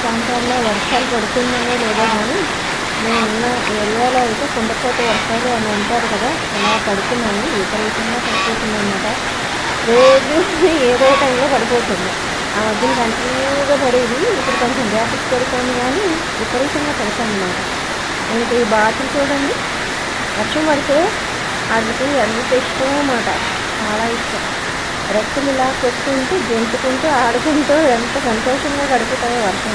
ప్రాంతాల్లో వర్షాలు పడుతున్నాయో లేదో కానీ మేము ఉన్న ఏరియాలో అయితే కుండపోత వర్షాలు అని అంటారు కదా అలా పడుతున్నాయి. విపరీతంగా పడిపోతుంది అన్నమాట రోజు ఏదో టైంలో పడిపోతుంది. ఆ మధ్యన కంటిన్యూగా పడేది ఇప్పుడు కొంచెం గ్యాప్స్ పడుతుంది కానీ విపరీతంగా పడుతుంది అనమాట ఇంక ఈ బాతులు చూడండి. వర్షం పడితే వాటికి ఎంత ఇష్టం అన్నమాట. చాలా ఇష్టం. రెక్కలు ఇలా కొట్టుకుంటూ గెంతుకుంటూ ఆడుకుంటూ ఎంత సంతోషంగా గడుపుతాయో వర్షం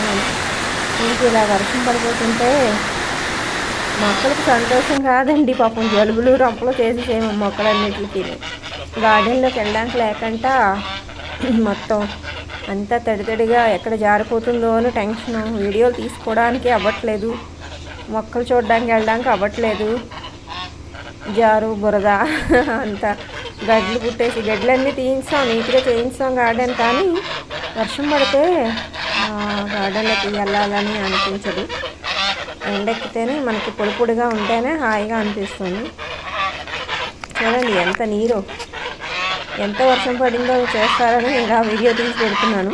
ఇంక ఇలా వర్షం పడిపోతుంటే మొక్కలకు సంతోషం కాదండి పాపం. జలుబులు రంపలు చేసేసేమో మొక్కలన్నిటికి. గార్డెన్లోకి వెళ్ళడానికి లేకుండా మొత్తం అంతా తడితడిగా ఎక్కడ జారిపోతుందో అని టెన్షన్. వీడియోలు తీసుకోవడానికి అవ్వట్లేదు. మొక్కలు చూడడానికి వెళ్ళడానికి అవ్వట్లేదు. జారు బురద అంతా గడ్లు పుట్టేసి గడ్లన్నీ తీయించాం నీట్గా చేయించాం గార్డెన్ కానీ వర్షం పడితే గార్డెన్లోకి వెళ్ళాలని అనిపించదు. ఎండెక్కితేనే మనకి పొడి పొడిగా ఉంటేనే హాయిగా అనిపిస్తుంది. చూడండి ఎంత నీరు ఎంత వర్షం పడిందో చేస్తారని ఇలా వీడియో తీసి పెడుతున్నాను.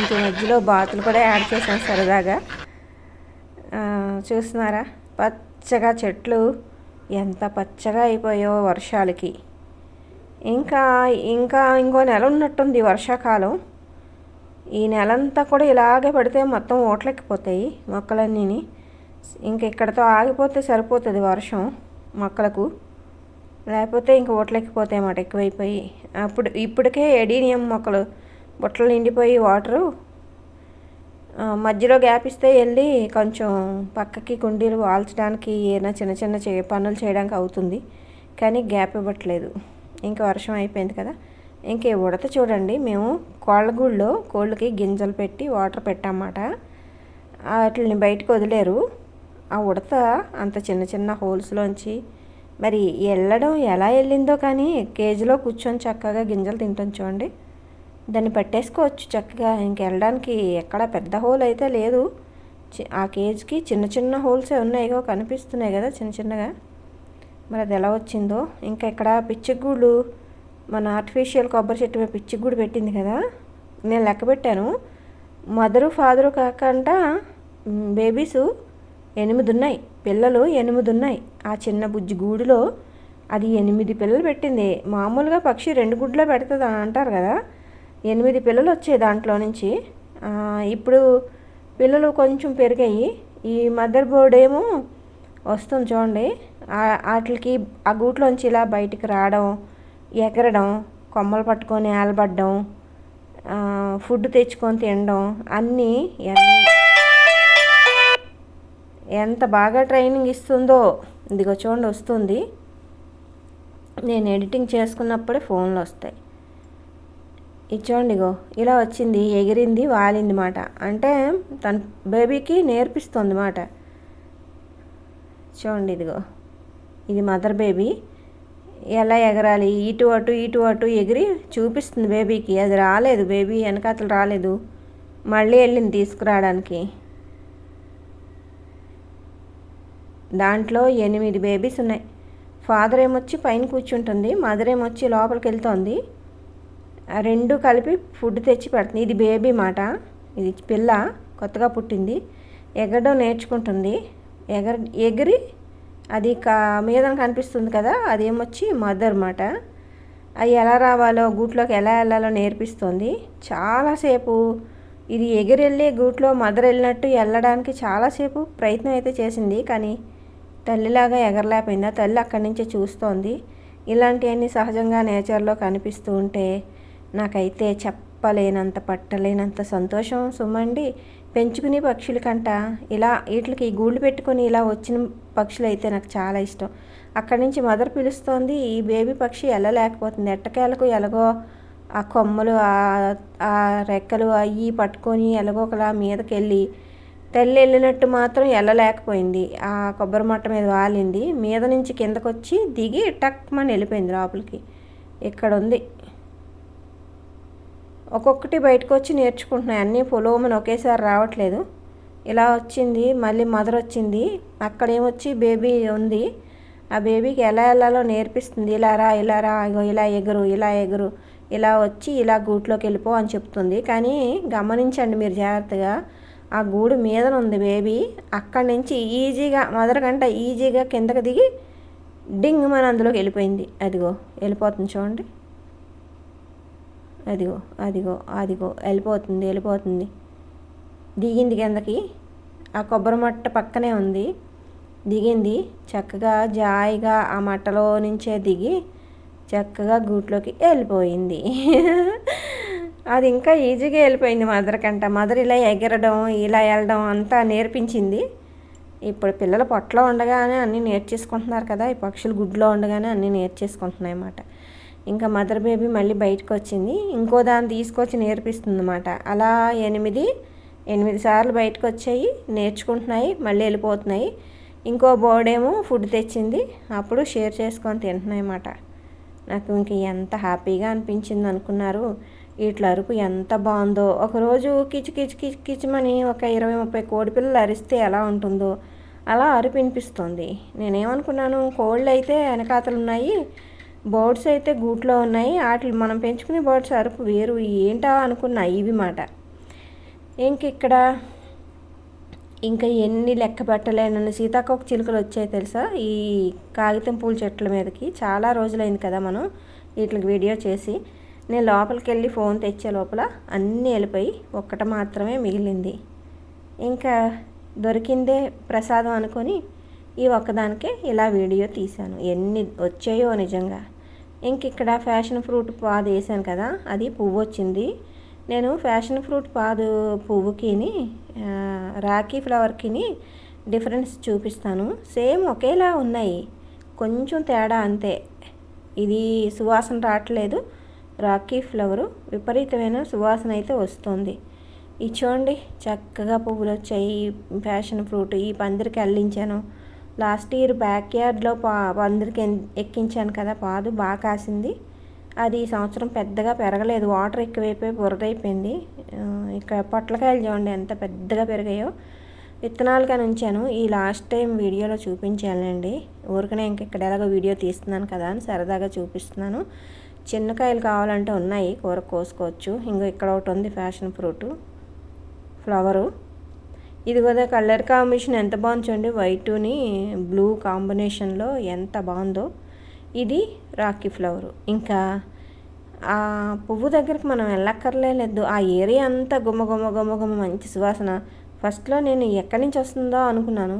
ఇంక మధ్యలో బాతులు కూడా యాడ్ చేశాను సరదాగా. చూస్తున్నారా? పచ్చగా చెట్లు. ఎంత పచ్చగా అయిపోయో వర్షాలకి. ఇంకా ఇంకా ఇంకో నెల ఉన్నట్టుంది వర్షాకాలం. ఈ నెలంతా కూడా ఇలాగే పడితే మొత్తం ఓట్లెక్కిపోతాయి మొక్కలన్నీని. ఇంక ఇక్కడతో ఆగిపోతే సరిపోతుంది వర్షం మొక్కలకు. లేకపోతే ఇంక ఓట్లెక్కిపోతాయి అన్నమాట ఎక్కువైపోయి. అప్పుడు ఇప్పటికే ఎడీనియం మొక్కలు బుట్టలు నిండిపోయి వాటరు మధ్యలో గ్యాప్ ఇస్తే వెళ్ళి కొంచెం పక్కకి కుండీలు వాల్చడానికి ఏదైనా చిన్న చిన్న చే పనులు చేయడానికి అవుతుంది. కానీ గ్యాప్ ఇవ్వట్లేదు. ఇంకా వర్షం అయిపోయింది కదా. ఇంకే ఉడత చూడండి. మేము కోళ్ళగూళ్ళలో కోళ్ళకి గింజలు పెట్టి వాటర్ పెట్టామన్నమాట వాటిని బయటకు వదిలేరు. ఆ ఉడత అంత చిన్న చిన్న హోల్స్లోంచి మరి వెళ్ళడం ఎలా వెళ్ళిందో కానీ కేజీలో కూర్చొని చక్కగా గింజలు తింటాం చూడండి. దాన్ని పట్టేసుకోవచ్చు చక్కగా. ఇంకెళ్ళడానికి ఎక్కడ పెద్ద హోల్ అయితే లేదు. ఆ కేజీకి చిన్న చిన్న హోల్సే ఉన్నాయిగా కనిపిస్తున్నాయి కదా చిన్న చిన్నగా. మరి అది ఎలా వచ్చిందో. ఇంకా ఇక్కడ పిచ్చిగూడు మన ఆర్టిఫిషియల్ కొబ్బరి చెట్టు మీద పిచ్చిగూడు పెట్టింది కదా. నేను లెక్క పెట్టాను. మదరు ఫాదరు కాకంట బేబీస్ ఎనిమిది ఉన్నాయి పిల్లలు ఎనిమిది ఉన్నాయి ఆ చిన్న బుజ్జి గూడులో అది ఎనిమిది పిల్లలు పెట్టింది. మామూలుగా పక్షి రెండు గుడ్లో పెడుతుంది అని అంటారు కదా. ఎనిమిది పిల్లలు వచ్చాయి దాంట్లో నుంచి ఇప్పుడు పిల్లలు కొంచెం పెరిగాయి. ఈ మదర్ బోర్డ్ ఏమో వస్తుంది చూడండి. వాటికి ఆ గూట్లోంచి ఇలా బయటికి రావడం ఎగరడం కొమ్మలు పట్టుకొని ఏలబడ్డం ఫుడ్ తెచ్చుకొని తినడం అన్నీ ఎంత బాగా ట్రైనింగ్ ఇస్తుందో. ఇదిగో చూడండి వస్తుంది. నేను ఎడిటింగ్ చేసుకున్నప్పుడే ఫోన్లు వస్తాయి. ఇది ఇలా వచ్చింది ఎగిరింది వాలింది మాట. అంటే తన బేబీకి నేర్పిస్తుంది మాట. చూడండి ఇదిగో. ఇది మదర్ బేబీ. ఎలా ఎగరాలి? ఇటు అటు ఇటు అటు ఎగిరి చూపిస్తుంది బేబీకి. అది రాలేదు బేబీ వెనకాతలు రాలేదు. మళ్ళీ వెళ్ళింది తీసుకురావడానికి. దాంట్లో ఎనిమిది బేబీస్ ఉన్నాయి. ఫాదర్ ఏమొచ్చి పైన కూర్చుంటుంది మదర్ ఏమొచ్చి లోపలికి వెళ్తోంది. రెండు కలిపి ఫుడ్ తెచ్చి పెడుతుంది. ఇది బేబీ మాట. ఇది పిల్ల కొత్తగా పుట్టింది. ఎగరడం నేర్చుకుంటుంది. ఎగర ఎగిరి అది కా మీద కనిపిస్తుంది కదా అదేమొచ్చి మదర్ మాట. అవి ఎలా రావాలో గూట్లోకి ఎలా వెళ్ళాలో నేర్పిస్తుంది. చాలాసేపు ఇది ఎగిరెళ్ళి గూట్లో మదర్ వెళ్ళినట్టు వెళ్ళడానికి చాలాసేపు ప్రయత్నం అయితే చేసింది. కానీ తల్లిలాగా ఎగరలేకపోయింది. ఆ తల్లి అక్కడి నుంచే చూస్తోంది. ఇలాంటివన్నీ సహజంగా నేచర్లో కనిపిస్తూ ఉంటే నాకైతే చెప్పలేనంత పట్టలేనంత సంతోషం సుమండి. పెంచుకునే పక్షులకంట ఇలా వీటికి గూళ్ళు పెట్టుకొని ఇలా వచ్చిన పక్షులు అయితే నాకు చాలా ఇష్టం. అక్కడి నుంచి మదర్ పిలుస్తోంది ఈ బేబీ పక్షి వెళ్ళలేకపోతుంది ఎట్టకేలకు ఎలాగో ఆ కొమ్మలు ఆ- రెక్కలు అవి పట్టుకొని ఎలాగో ఒకలా మీదకెళ్ళి తల్లి వెళ్ళినట్టు మాత్రం వెళ్ళలేకపోయింది ఆ కొబ్బరి మట్ట మీద వాలింది. మీద నుంచి కిందకొచ్చి దిగి టక్మని వెళ్ళిపోయింది లోపలికి. ఇక్కడ ఉంది ఒక్కొక్కటి బయటకు వచ్చి నేర్చుకుంటున్నాయి. అన్నీ పొలోమని ఒకేసారి రావట్లేదు. ఇలా వచ్చింది మళ్ళీ మదర్ వచ్చింది. అక్కడ ఏమొచ్చి బేబీ ఉంది. ఆ బేబీకి ఎలా వెళ్ళాలో నేర్పిస్తుంది. ఇలా రా ఇలా రా ఇలా ఎగురు ఇలా ఎగురు ఇలా వచ్చి ఇలా గూట్లోకి వెళ్ళిపో అని చెప్తుంది. కానీ గమనించండి మీరు జాగ్రత్తగా. ఆ గూడు మీద ఉంది బేబీ. అక్కడి నుంచి ఈజీగా మదర్ కంట ఈజీగా కిందకి దిగి డింగ్ మన అందులోకి వెళ్ళిపోయింది అదిగో వెళ్ళిపోతుంది చూడండి. అదిగో అదిగో అదిగో వెళ్ళిపోతుంది వెళ్ళిపోతుంది. దిగింది కిందకి. ఆ కొబ్బరి మట్ట పక్కనే ఉంది. దిగింది. చక్కగా జాయిగా ఆ మట్టలో నుంచే దిగి చక్కగా గూట్లోకి వెళ్ళిపోయింది. అది ఇంకా ఈజీగా వెళ్ళిపోయింది మదర్ కంట. మదర్ ఇలా ఎగరడం ఇలా వెళ్ళడం అంతా నేర్పించింది. ఇప్పుడు పిల్లలు పొట్టలో ఉండగానే అన్నీ నేర్చేసుకుంటున్నారు కదా. ఈ పక్షులు గుడ్లో ఉండగానే అన్నీ నేర్చేసుకుంటున్నాయి అన్నమాట ఇంకా మదర్ బేబీ మళ్ళీ బయటకు వచ్చింది ఇంకో దాన్ని తీసుకొచ్చి నేర్పిస్తుంది అనమాట అలా ఎనిమిది ఎనిమిది సార్లు బయటకు వచ్చాయి నేర్చుకుంటున్నాయి మళ్ళీ వెళ్ళిపోతున్నాయి. ఇంకో బోర్డేమో ఫుడ్ తెచ్చింది. అప్పుడు షేర్ చేసుకొని తింటున్నాయి అన్నమాట. నాకు ఇంక ఎంత హ్యాపీగా అనిపించింది అనుకున్నారు. వీటి అరుపు ఎంత బాగుందో. ఒకరోజు కిచ్ కిచ్ కిచ్ కిచమని ఒక ఇరవై ముప్పై కోడి పిల్లలు అరిస్తే ఎలా ఉంటుందో. అలా అరుపు వినిపిస్తుంది. నేనేమనుకున్నాను కోళ్ళు అయితే వెనకాతలు ఉన్నాయి బర్డ్స్ అయితే గూట్లో ఉన్నాయి. వాటిని మనం పెంచుకునే బర్డ్స్ అరుపు వేరు. ఏంటా అనుకున్నా ఇవి మాట. ఇంక ఇక్కడ ఇంకా ఎన్ని లెక్క పెట్టలేనన్న సీతాకోక చిలుకలు వచ్చాయి తెలుసా? ఈ కాగితం పూల చెట్ల మీదకి. చాలా రోజులైంది కదా మనం వీటికి వీడియో చేసి. నేను లోపలికి వెళ్ళి ఫోన్ తెచ్చే లోపల అన్నీ వెళ్ళిపోయి ఒక్కట మాత్రమే మిగిలింది. ఇంకా దొరికిందే ప్రసాదం అనుకొని ఈ ఒక్కదానికే ఇలా వీడియో తీశాను. ఎన్ని వచ్చాయో నిజంగా. ఇంక ఇక్కడ ఫ్యాషన్ ఫ్రూట్ పాదు వేసాను కదా అది పువ్వు వచ్చింది. నేను ఫ్యాషన్ ఫ్రూట్ పాదు పువ్వుకిని రాఖీ ఫ్లవర్కిని డిఫరెన్స్ చూపిస్తాను. సేమ్ ఒకేలా ఉన్నాయి. కొంచెం తేడా అంతే. ఇది సువాసన రావట్లేదు. రాఖీ ఫ్లవరు విపరీతమైన సువాసన అయితే వస్తుంది. ఇది చూడండి చక్కగా పువ్వులు వచ్చాయి ఫ్యాషన్ ఫ్రూట్ ఈ పందిరికి అల్లించాను. లాస్ట్ ఇయర్ బ్యాక్ యార్డ్లో పా పందిరికి ఎక్కించాను కదా పాదు బాగా కాసింది. అది ఈ సంవత్సరం పెద్దగా పెరగలేదు. వాటర్ ఎక్కువైపోయి బురదైపోయింది. ఇక్కడ పొట్లకాయలు చూడండి ఎంత పెద్దగా పెరిగాయో. విత్తనాలుగా ఉంచాను. ఈ లాస్ట్ టైం వీడియోలో చూపించానండి ఊరికనే ఇంక ఇక్కడ ఎలాగో వీడియో తీస్తున్నాను కదా అని సరదాగా చూపిస్తున్నాను. చిన్నకాయలు కావాలంటే ఉన్నాయి. కూర కోసుకోవచ్చు. ఇంకో ఇక్కడ ఒకటి ఉంది ఫ్యాషన్ ఫ్రూట్. ఫ్లవరు. ఇది కూడా కలర్ కాంబినేషన్ ఎంత బాగుంది చూడండి. వైటుని బ్లూ కాంబినేషన్లో ఎంత బాగుందో. ఇది రాకీ ఫ్లవరు ఇంకా ఆ పువ్వు దగ్గరికి మనం వెళ్ళక్కర్లేదు ఆ ఏరియా అంతా గుమ్మ గుమ్మ గుమ్మ గుమ్మ మంచి సువాసన. ఫస్ట్లో నేను ఎక్కడి నుంచి వస్తుందో అనుకున్నాను.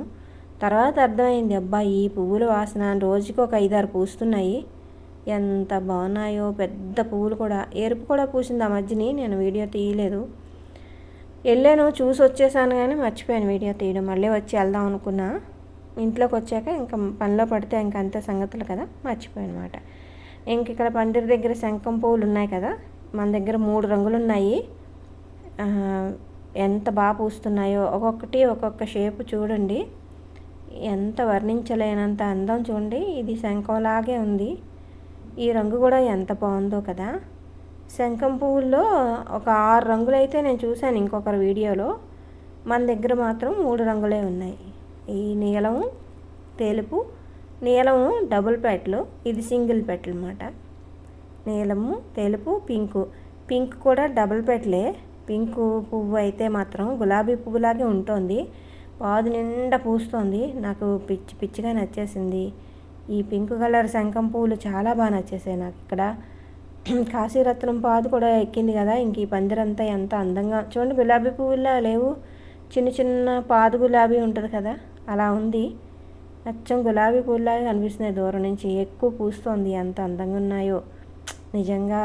తర్వాత అర్థమైంది అబ్బా ఈ పువ్వుల వాసన రోజుకి ఒక ఐదారు పూస్తున్నాయి. ఎంత బాగున్నాయో పెద్ద పువ్వులు కూడా. ఎరుపు కూడా పూసింది ఆ మధ్యని నేను వీడియో తీయలేదు. వెళ్ళాను చూసి వచ్చేసాను కానీ మర్చిపోయాను వీడియో తీయడం. మళ్ళీ వచ్చి వెళ్దాం అనుకున్నా. ఇంట్లోకి వచ్చాక ఇంకా పనిలో పడితే ఇంకా అంతే సంగతులు కదా మర్చిపోయాను అనమాట ఇంక ఇక్కడ పందిరి దగ్గర శంఖం పువ్వులు ఉన్నాయి కదా మన దగ్గర మూడు రంగులు ఉన్నాయి. ఎంత బాగా పూస్తున్నాయో. ఒక్కొక్కటి ఒక్కొక్క షేపు చూడండి. ఎంత వర్ణించలేనంత అందం చూడండి. ఇది శంఖంలాగే ఉంది. ఈ రంగు కూడా ఎంత బాగుందో కదా. శంఖం పువ్వుల్లో ఒక ఆరు రంగులు అయితే నేను చూశాను ఇంకొకరి వీడియోలో. మన దగ్గర మాత్రం మూడు రంగులే ఉన్నాయి. ఈ నీలము తెలుపు నీలము డబుల్ పెట్లు ఇది సింగిల్ పెట్లు అనమాట నీలము తెలుపు పింకు. పింక్ కూడా డబుల్ పెట్లే పింకు పువ్వు అయితే మాత్రం గులాబీ పువ్వులాగే ఉంటుంది. పాదు నిండా పూస్తుంది. నాకు పిచ్చి పిచ్చిగా నచ్చేసింది. ఈ పింక్ కలర్ శంఖం పువ్వులు చాలా బాగా నచ్చేసాయి నాకు ఇక్కడ. కాశీరత్నం పాదు కూడా ఎక్కింది కదా ఇంక ఈ పందిరంతా ఎంత అందంగా. చూడండి గులాబీ పువ్వులా లేవు. చిన్న చిన్న పాదు గులాబీ ఉంటుంది కదా అలా ఉంది. అచ్చం గులాబీ పువ్వులాగా కనిపిస్తున్నాయి దూరం నుంచి. ఎక్కువ పూస్తుంది. ఎంత అందంగా ఉన్నాయో. నిజంగా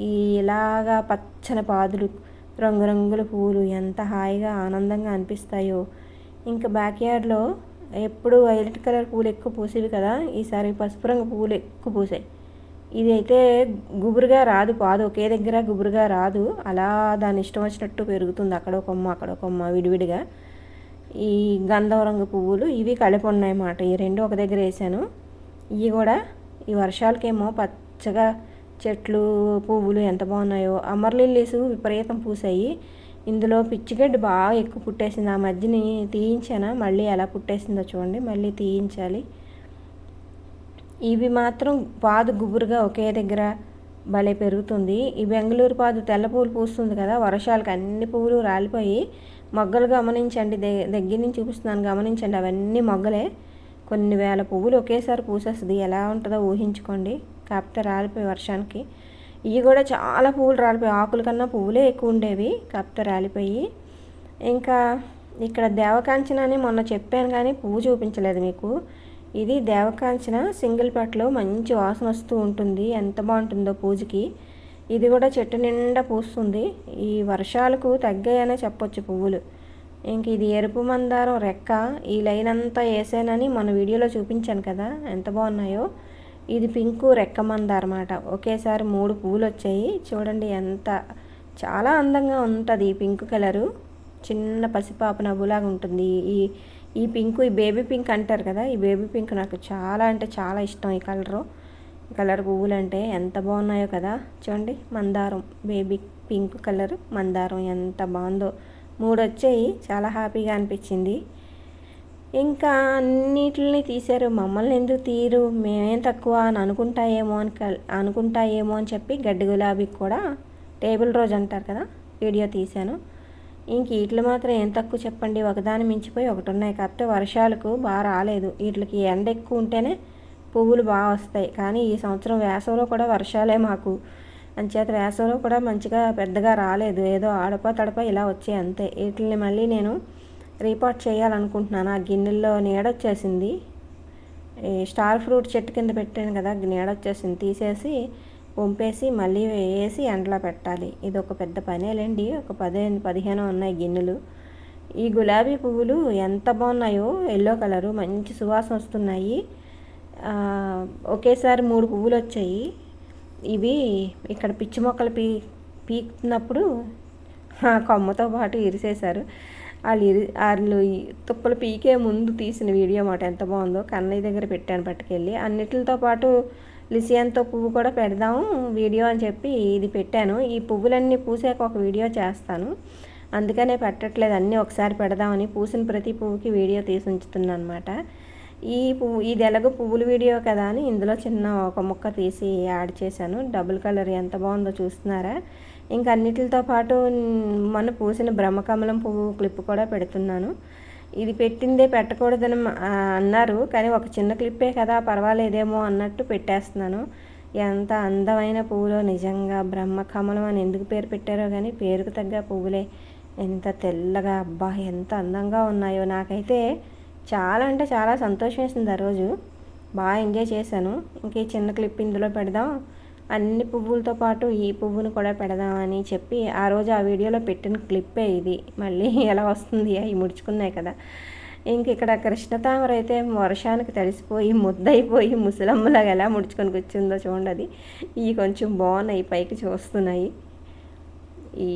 ఈ ఇలాగా పచ్చని పాదులు రంగురంగుల పువ్వులు ఎంత హాయిగా ఆనందంగా అనిపిస్తాయో. ఇంకా బ్యాక్ యార్డ్లో ఎప్పుడు వైలెట్ కలర్ పూలు ఎక్కువ పూసేవి కదా ఈసారి పసుపు రంగు పువ్వులు ఎక్కువ పూసాయి. ఇదైతే గుబురుగా రాదు పాదు ఒకే దగ్గర గుబురుగా రాదు. అలా దాని ఇష్టం వచ్చినట్టు పెరుగుతుంది అక్కడ కొమ్మ అక్కడ కొమ్మ విడివిడిగా. ఈ గంధం రంగు పువ్వులు ఇవి కలిపి ఉన్నాయన్నమాట ఈ రెండు ఒక దగ్గర వేసాను. ఇవి కూడా ఈ వర్షాలకేమో పచ్చగా చెట్లు పువ్వులు ఎంత బాగున్నాయో. అమర్లిల్లీసు విపరీతం పూసాయి. ఇందులో పిచ్చిగడ్డి బాగా ఎక్కువ పుట్టేసింది. ఆ మధ్యని తీయించానా? మళ్ళీ ఎలా పుట్టేసిందో చూడండి. మళ్ళీ తీయించాలి. ఇవి మాత్రం పాదు గుబురుగా ఒకే దగ్గర భలే పెరుగుతుంది. ఈ బెంగళూరు పాదు తెల్ల పూలు పూస్తుంది కదా వర్షాలకు అన్ని పువ్వులు రాలిపోయి మొగ్గలు గమనించండి. దగ్గర నుంచి చూపిస్తున్నాను గమనించండి. అవన్నీ మొగ్గలే. కొన్ని వేల పువ్వులు ఒకేసారి పూసేస్తుంది. ఎలా ఉంటుందో ఊహించుకోండి. కాకపోతే రాలిపోయి వర్షానికి. ఇవి కూడా చాలా పువ్వులు రాలిపోయి ఆకుల కన్నా పువ్వులే ఎక్కువ ఉండేవి కాకపోతే రాలిపోయి. ఇంకా ఇక్కడ దేవకాంచన అని మొన్న చెప్పాను కానీ పువ్వు చూపించలేదు మీకు. ఇది దేవకాంచన సింగిల్ పట్లో మంచి వాసన వస్తూ ఉంటుంది. ఎంత బాగుంటుందో పూజకి. ఇది కూడా చెట్టు నిండా పూస్తుంది. ఈ వర్షాలకు తగ్గాయనే చెప్పొచ్చు పువ్వులు. ఇంక ఇది ఎరుపు మందారం రెక్క. ఈ లైన్ అంతా వేసానని మన వీడియోలో చూపించాను కదా. ఎంత బాగున్నాయో. ఇది పింకు రెక్క మందారం అన్నమాట. ఒకేసారి మూడు పువ్వులు వచ్చాయి. చూడండి ఎంత చాలా అందంగా ఉంటుంది ఈ పింక్ కలరు. చిన్న పసిపాప నవ్వులాగా ఉంటుంది. ఈ ఈ పింక్ ఈ బేబీ పింక్ అంటారు కదా ఈ బేబీ పింక్ నాకు చాలా అంటే చాలా ఇష్టం ఈ కలరు కలర్ పువ్వులు అంటే ఎంత బాగున్నాయో కదా చూడండి మందారం బేబీ పింక్ కలర్ మందారం ఎంత బాగుందో. మూడు వచ్చాయి చాలా హ్యాపీగా అనిపించింది. ఇంకా అన్నిటిని తీశారు మమ్మల్ని ఎందుకు తీరు మేమేం తక్కువ అని అనుకుంటాయేమో అని అనుకుంటాయేమో అని చెప్పి గడ్డి గులాబీకి కూడా టేబుల్ రోజు అంటారు కదా వీడియో తీశాను. ఇంక వీటిలో మాత్రం ఏం తక్కువ చెప్పండి. ఒకదాని మించిపోయి ఒకటి ఉన్నాయి కాకపోతే వర్షాలకు బాగా రాలేదు. వీటికి ఎండ ఎక్కువ ఉంటేనే పువ్వులు బాగా వస్తాయి. కానీ ఈ సంవత్సరం వేసవిలో కూడా వర్షాలే మాకు. అంచేత వేసవిలో కూడా మంచిగా పెద్దగా రాలేదు. ఏదో ఆడప తడప ఇలా వచ్చాయి అంతే. వీటిని మళ్ళీ నేను రీపాట్ చేయాలనుకుంటున్నాను. ఆ గిన్నెల్లో నీడొచ్చేసింది స్టార్ ఫ్రూట్ చెట్టు కింద పెట్టాను కదా నీడొచ్చేసింది తీసేసి వంపేసి మళ్ళీ వేసి ఎండలో పెట్టాలి. ఇది ఒక పెద్ద పనేలేండి ఒక పదిహేను పదిహేను ఉన్నాయి గిన్నెలు. ఈ గులాబీ పువ్వులు ఎంత బాగున్నాయో ఎల్లో కలరు మంచి సువాసన వస్తున్నాయి. ఒకేసారి మూడు పువ్వులు వచ్చాయి. ఇవి ఇక్కడ పిచ్చి మొక్కలు పీ పీకుతున్నప్పుడు కొమ్మతో పాటు ఇరిసేశారు. వాళ్ళు ఇరి వాళ్ళు తుప్పలు పీకే ముందు తీసిన వీడియో మాట ఎంత బాగుందో కన్నయ్య దగ్గర పెట్టాను పట్టుకెళ్ళి. అన్నిటితో పాటు లిసియన్తో పువ్వు కూడా పెడదాం వీడియో అని చెప్పి ఇది పెట్టాను. ఈ పువ్వులన్నీ పూసాక ఒక వీడియో చేస్తాను. అందుకనే పెట్టట్లేదు అన్నీ ఒకసారి పెడదామని పూసిన ప్రతి పువ్వుకి వీడియో తీసి ఉంచుతున్నాను అనమాట ఈ పువ్వు ఇది ఎలాగో పువ్వుల వీడియో కదా అని ఇందులో చిన్న ఒక ముక్క తీసి యాడ్ చేశాను. డబుల్ కలర్ ఎంత బాగుందో చూస్తున్నారా? ఇంకా అన్నిటితో పాటు మన పూసిన బ్రహ్మకమలం పువ్వు క్లిప్ కూడా పెడుతున్నాను. ఇది పెట్టిందే పెట్టకూడదని అన్నారు. కానీ ఒక చిన్న క్లిప్పే కదా పర్వాలేదేమో అన్నట్టు పెట్టేస్తున్నాను. ఎంత అందమైన పువ్వులో నిజంగా బ్రహ్మకమలం అని ఎందుకు పేరు పెట్టారో కానీ పేరుకు తగ్గ పువ్వులే. ఎంత తెల్లగా అబ్బా ఎంత అందంగా ఉన్నాయో. నాకైతే చాలా అంటే చాలా సంతోషం వేసింది ఆ రోజు. బాగా ఎంజాయ్ చేశాను. ఇంకే చిన్న క్లిప్ ఇందులో పెడదాం. అన్ని పువ్వులతో పాటు ఈ పువ్వును కూడా పెడదామని చెప్పి ఆ రోజు ఆ వీడియోలో పెట్టిన క్లిప్పే ఇది. మళ్ళీ ఎలా వస్తుంది అవి ముడుచుకున్నాయి కదా. ఇంక ఇక్కడ కృష్ణతామర అయితే వర్షానికి తడిసిపోయి ముద్దయిపోయి ముసలమ్మలాగా ఎలా ముడుచుకొని కూర్చుందో చూడండి అది. ఇవి కొంచెం బాగున్నాయి పైకి చూస్తున్నాయి. ఈ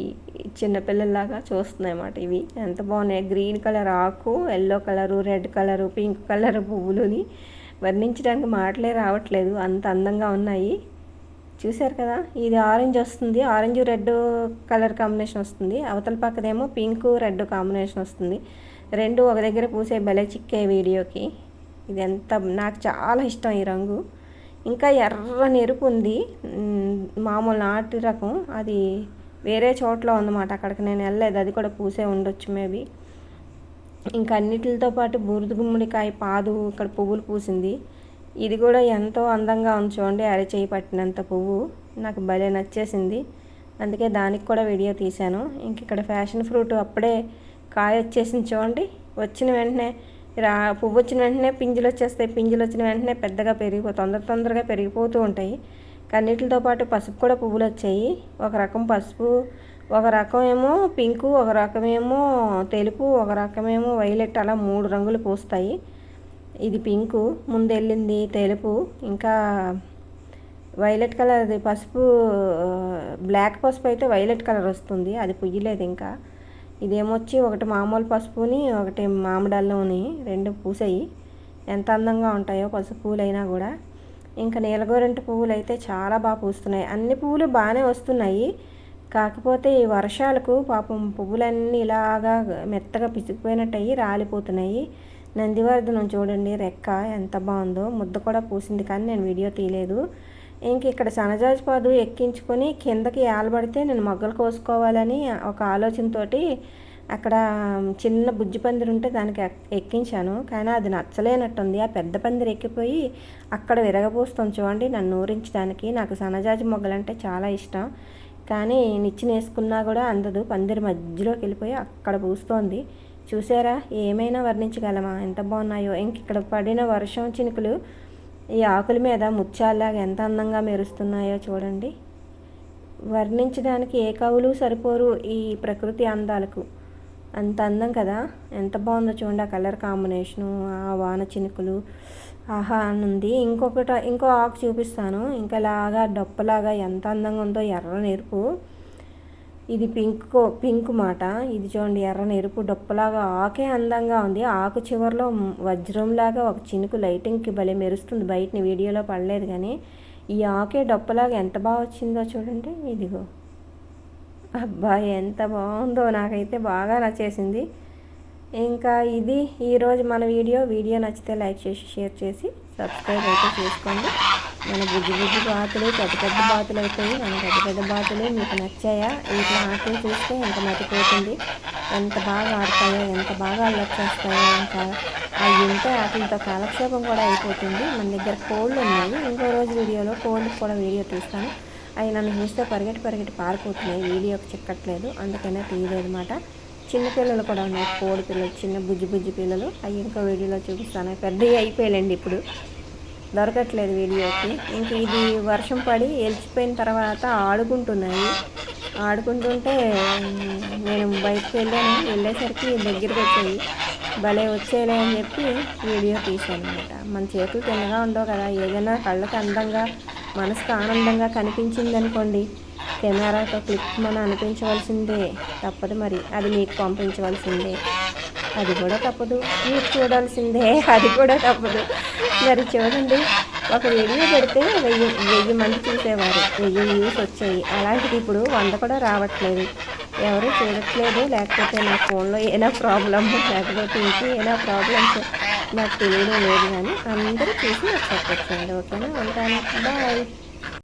చిన్నపిల్లల్లాగా చూస్తున్నాయి అన్నమాట ఇవి. ఎంత బాగున్నాయి. గ్రీన్ కలర్ ఆకు yellow colour red colour pink colour పువ్వులుని. వర్ణించడానికి మాటలే రావట్లేదు. అంత అందంగా ఉన్నాయి. చూశారు కదా? ఇది ఆరెంజ్ వస్తుంది. ఆరెంజ్ రెడ్ కలర్ కాంబినేషన్ వస్తుంది. అవతల పక్కదేమో పింక్ రెడ్ కాంబినేషన్ వస్తుంది. రెండు ఒక దగ్గర పూసే భలే చిక్కే వీడియోకి. ఇది ఎంత నాకు చాలా ఇష్టం ఈ రంగు. ఇంకా ఎర్ర ఎరుపు ఉంది. మామూలు నాటి రకం. అది వేరే చోట్ల ఉందన్నమాట. అక్కడికి నేను వెళ్ళలేదు. అది కూడా పూసే ఉండొచ్చు మేబీ. ఇంకా అన్నిటితో పాటు బూరుదు గుమ్మడికాయ పాదు ఇక్కడ పువ్వులు పూసింది. ఇది కూడా ఎంతో అందంగా ఉంది చూడండి అరచేయి పట్టినంత పువ్వు. నాకు భలే నచ్చేసింది. అందుకే దానికి కూడా వీడియో తీశాను. ఇంక ఇక్కడ ఫ్యాషన్ ఫ్రూట్ అప్పుడే కాయ వచ్చేసింది చూడండి. వచ్చిన వెంటనే రా పువ్వు వచ్చిన వెంటనే పింజులు వచ్చేస్తాయి. పింజులు వచ్చిన వెంటనే పెద్దగా పెరిగిపో తొందర తొందరగా పెరిగిపోతూ ఉంటాయి. కన్నిటితో పాటు పసుపు కూడా పువ్వులు వచ్చాయి. ఒక రకం పసుపు ఒక రకం ఏమో పింకు ఒక రకమేమో తెలుపు ఒక రకమేమో వైలెట్ అలా మూడు రంగులు పూస్తాయి. ఇది పింకు ముందు వెళ్ళింది తెలుపు ఇంకా వైలెట్ కలర్ అది పసుపు బ్లాక్ పసుపు అయితే వైలెట్ కలర్ వస్తుంది అది పుయ్యలేదు ఇంకా. ఇదేమొచ్చి ఒకటి మామూలు పసుపుని ఒకటి మామిడల్లోని రెండు పూసాయి. ఎంత అందంగా ఉంటాయో పసుపు పూలైనా కూడా. ఇంకా నీలగోరెంట పువ్వులు అయితే చాలా బాగా పూస్తున్నాయి. అన్ని పువ్వులు బాగానే వస్తున్నాయి. కాకపోతే ఈ వర్షాలకు పాపం పువ్వులన్నీ ఇలాగా మెత్తగా పిసిగిపోయినట్టయి అయ్యి రాలిపోతున్నాయి. నందివర్ధనం చూడండి రెక్క ఎంత బాగుందో. ముద్ద కూడా పూసింది కానీ నేను వీడియో తీయలేదు. ఇంక ఇక్కడ సనజాజి పాదు ఎక్కించుకొని కిందకి ఏలబడితే నేను మొగ్గలు కోసుకోవాలని ఒక ఆలోచనతోటి అక్కడ చిన్న బుజ్జి పందిరి ఉంటే దానికి ఎక్కించాను. కానీ అది నచ్చలేనట్టుంది. ఆ పెద్ద పందిరి ఎక్కిపోయి అక్కడ విరగబోస్తుంది చూడండి నన్ను ఊరించడానికి. నాకు సనజాజి మొగ్గలంటే చాలా ఇష్టం. కానీ నిచ్చిన వేసుకున్నా కూడా అందదు. పందిరి మధ్యలోకి వెళ్ళిపోయి అక్కడ పూస్తోంది. చూసారా? ఏమైనా వర్ణించగలమా? ఎంత బాగున్నాయో. ఇంక ఇక్కడ పడిన వర్షం చినుకులు ఈ ఆకుల మీద ముత్యాల్లాగా ఎంత అందంగా మెరుస్తున్నాయో చూడండి. వర్ణించడానికి ఏ కవులు సరిపోరు ఈ ప్రకృతి అందాలకు. అంత అందం కదా? ఎంత బాగుందో చూడండి ఆ కలర్ కాంబినేషను ఆ వాన చినుకులు. ఆహా అనుంది ఇంకొకట ఇంకో ఆకు చూపిస్తాను. ఇంకా లాగా డొప్పలాగా ఎంత అందంగా ఉందో ఎర్ర నెరుపు. ఇది పింక్ పింక్ మాట. ఇది చూడండి ఎర్రని ఎరుపు డొప్పలాగా ఆకే అందంగా ఉంది. ఆకు చివరిలో వజ్రంలాగా ఒక చినుకు లైటింగ్కి భలే మెరుస్తుంది. బయటని వీడియోలో పడలేదు కానీ ఈ ఆకే డొప్పలాగా ఎంత బాగా వచ్చిందో చూడండి. ఇదిగో. అబ్బా ఎంత బాగుందో నాకైతే బాగా నచ్చేసింది. ఇంకా ఇది ఈరోజు మన వీడియో. వీడియో నచ్చితే లైక్ చేసి షేర్ చేసి సబ్స్క్రైబ్ అయితే చేసుకోండి. మన బుజ్జి బుజ్జి బాతులు పెద్ద పెద్ద బాతులు అవుతాయి మన పెద్ద పెద్ద బాతులు మీకు నచ్చాయా? ఇట్లా ఆటలు చూస్తే ఎంత మతిపోతుంది? ఎంత బాగా ఆడతాయో ఎంత బాగా అల్లరి చేస్తాయో ఇంకా అవి ఉంటే వాటితో కాలక్షేపం కూడా అయిపోతుంది. మన దగ్గర కోళ్ళు ఉన్నాయి. ఇంకో రోజు వీడియోలో కోళ్ళు కూడా వీడియో తీస్తాను అవి నన్ను చూస్తే పరిగెట్టి పరిగెట్టి పారిపోతున్నాయి. వీడియోకి చిక్కట్లేదు. అందుకనే తీయలేదు అనమాట చిన్న పిల్లలు కూడా ఉన్నాయి. కోడి పిల్లలు చిన్న బుజ్జి బుజ్జి పిల్లలు. అవి ఇంకో వీడియోలో చూపిస్తాను. పెద్దవి అయిపోయాయండి ఇప్పుడు. దొరకట్లేదు వీడియోకి. ఇంక ఇది వర్షం పడి ఎలిచిపోయిన తర్వాత ఆడుకుంటున్నాయి. ఆడుకుంటుంటే నేను బయటకు వెళ్ళాను. వెళ్ళేసరికి దగ్గరికి వచ్చాయి. భలే వచ్చేలే అని చెప్పి వీడియో తీశాను అనమాట మన చేతులు తిన్నగా ఉండవు కదా. ఏదైనా కళ్ళకి అందంగా మనసుకు ఆనందంగా కనిపించింది అనుకోండి కెమెరాతో క్లిక్ మనం అనిపించవలసిందే. తప్పదు మరి. అది మీకు పంపించవలసిందే. అది కూడా తప్పదు. మీరు చూడాల్సిందే. అది కూడా తప్పదు. మరి చూడండి. ఒక వీడియో పెడితే వెయ్యి వెయ్యి మంది చూసేవారు. వెయ్యి వ్యూస్ వచ్చాయి. అలాంటిది ఇప్పుడు వంద కూడా రావట్లేదు. ఎవరు చూడట్లేదు. లేకపోతే నా ఫోన్లో ఏమైనా ప్రాబ్లమ్? లేకపోతే ఇంకే ఏమైనా ప్రాబ్లమ్స్? నాకు తెలియడం లేదు కానీ అందరూ చూసి నాకు చెప్పచ్చు ఓకేనా? ఉంటాను. బాయ్.